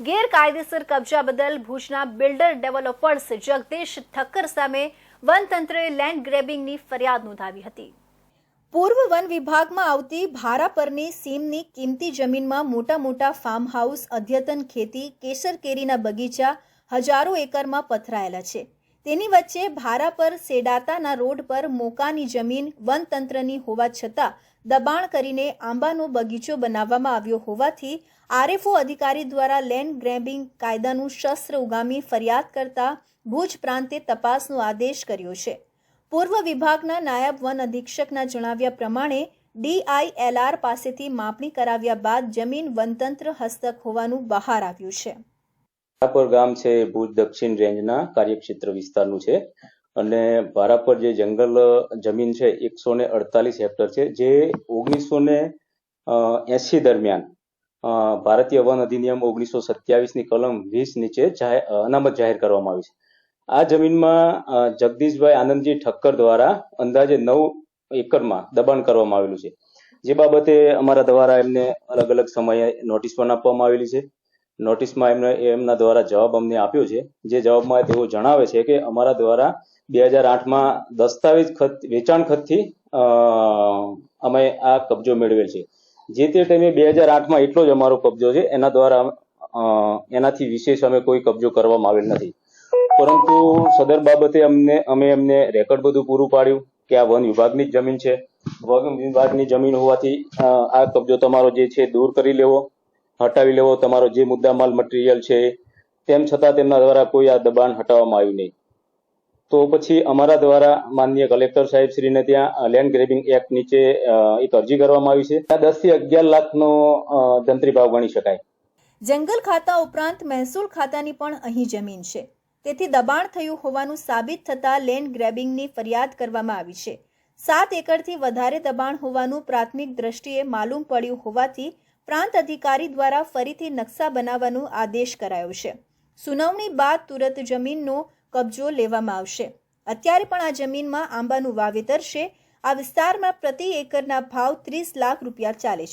ગેરકાયદેસર કબજા બદલ ભુજના બિલ્ડર ડેવલપર્સ જગદીશ ઠક્કર સામે વનતંત્રે લેન્ડ ગ્રેબિંગની ફરિયાદ નોંધાવી હતી. પૂર્વ વન વિભાગમાં આવતી ભારા પરની સીમની કિંમતી જમીનમાં મોટા મોટા ફાર્મ હાઉસ અદ્યતન ખેતી કેસર કેરીના બગીચા હજારો એકરમાં પથરાયેલા છે. તેની વચ્ચે ભારા પર સેડાતાના રોડ પર મોકાની જમીન વનતંત્રની હોવા છતાં દબાણ કરીને આંબાનો બગીચો બનાવવામાં આવ્યો હોવાથી આરએફઓ અધિકારી દ્વારા લેન્ડ ગ્રેબિંગ કાયદાનું શસ્ત્ર ઉગામી ફરિયાદ કરતા ભુજ પ્રાંતે તપાસનો આદેશ કર્યો છે. પૂર્વ વિભાગના નાયબ વન અધિક્ષકના જણાવ્યા પ્રમાણે ડીઆઈએલઆર પાસેથી માપણી કરાવ્યા બાદ જમીન વનતંત્ર હસ્તક હોવાનું બહાર આવ્યું છે. ભારાપર ગામ છે, ભુજ દક્ષિણ રેન્જના કાર્યક્ષેત્ર વિસ્તારનું છે. અને ભારાપર જે જંગલ જમીન છે એકસો ને અડતાલીસ હેક્ટર છે, જે ઓગણીસો ને એસી દરમિયાન ભારતીય વન અધિનિયમ ઓગણીસો સત્યાવીસની કલમ વીસ નીચે અનામત જાહેર કરવામાં આવી છે. આ જમીનમાં જગદીશભાઈ આનંદજી ઠક્કર દ્વારા અંદાજે નવ એકરમાં દબાણ કરવામાં આવેલું છે. જે બાબતે અમારા દ્વારા એમને અલગ અલગ સમયે નોટિસ પણ આપવામાં આવેલી છે. નોટિસમાં એમને, એમના દ્વારા જવાબ અમને આપ્યો છે. જે જવાબમાં તેઓ જણાવે છે કે અમારા દ્વારા બે હજાર આઠમાં દસ્તાવેજ ખત, વેચાણ ખતથી અમે આ કબજો મેળવેલ છે. જે તે ટાઈમે બે હજાર આઠમાં એટલો જ અમારો કબજો છે. એના દ્વારા એનાથી વિશેષ અમે કોઈ કબજો કરવામાં આવેલ નથી. પરંતુ સદર બાબતે અમને, અમે એમને રેકોર્ડ બધું પૂરું પાડ્યું કે આ વન વિભાગની જ જમીન છે. વન વિભાગની જમીન હોવાથી આ કબજો તમારો જે છે દૂર કરી લેવો. હટાવી લેવો, તમારો જે મુદ્દામાલ મટીરિયલ છે, તેમ છતાં તેમના દ્વારા કોઈ આ દબાણ હટાવવામાં આવ્યું નહીં. તો પછી અમારા દ્વારા માનનીય કલેક્ટર સાહેબ શ્રીને ત્યાં લેન્ડ ગ્રેબિંગ એક્ટ નીચે એક અરજી કરવામાં આવી છે. ત્યાં દસથી અગિયાર લાખનો જંત્રી ભાવ ગણી શકાય. જંગલ ખાતા ઉપરાંત મહેસૂલ ખાતાની પણ અહીં જમીન છે. તેથી દબાણ થયું હોવાનું સાબિત થતાં લેન્ડ ગ્રેબિંગની ફરિયાદ કરવામાં આવી છે. સાત એકરથી વધારે દબાણ હોવાનું પ્રાથમિક દ્રષ્ટિએ માલુમ પડ્યું હોવાથી પ્રાંત અધિકારી દ્વારા ફરીથી નકશા બનાવવાનો આદેશ કરાયો છે. સુનાવણી બાદ તુરત જમીનનો કબજો લેવામાં આવશે. અત્યારે પણ આ જમીનમાં આંબાનું વાવેતર છે. આ વિસ્તારમાં પ્રતિ એકરના ભાવ ત્રીસ લાખ રૂપિયા ચાલે છે.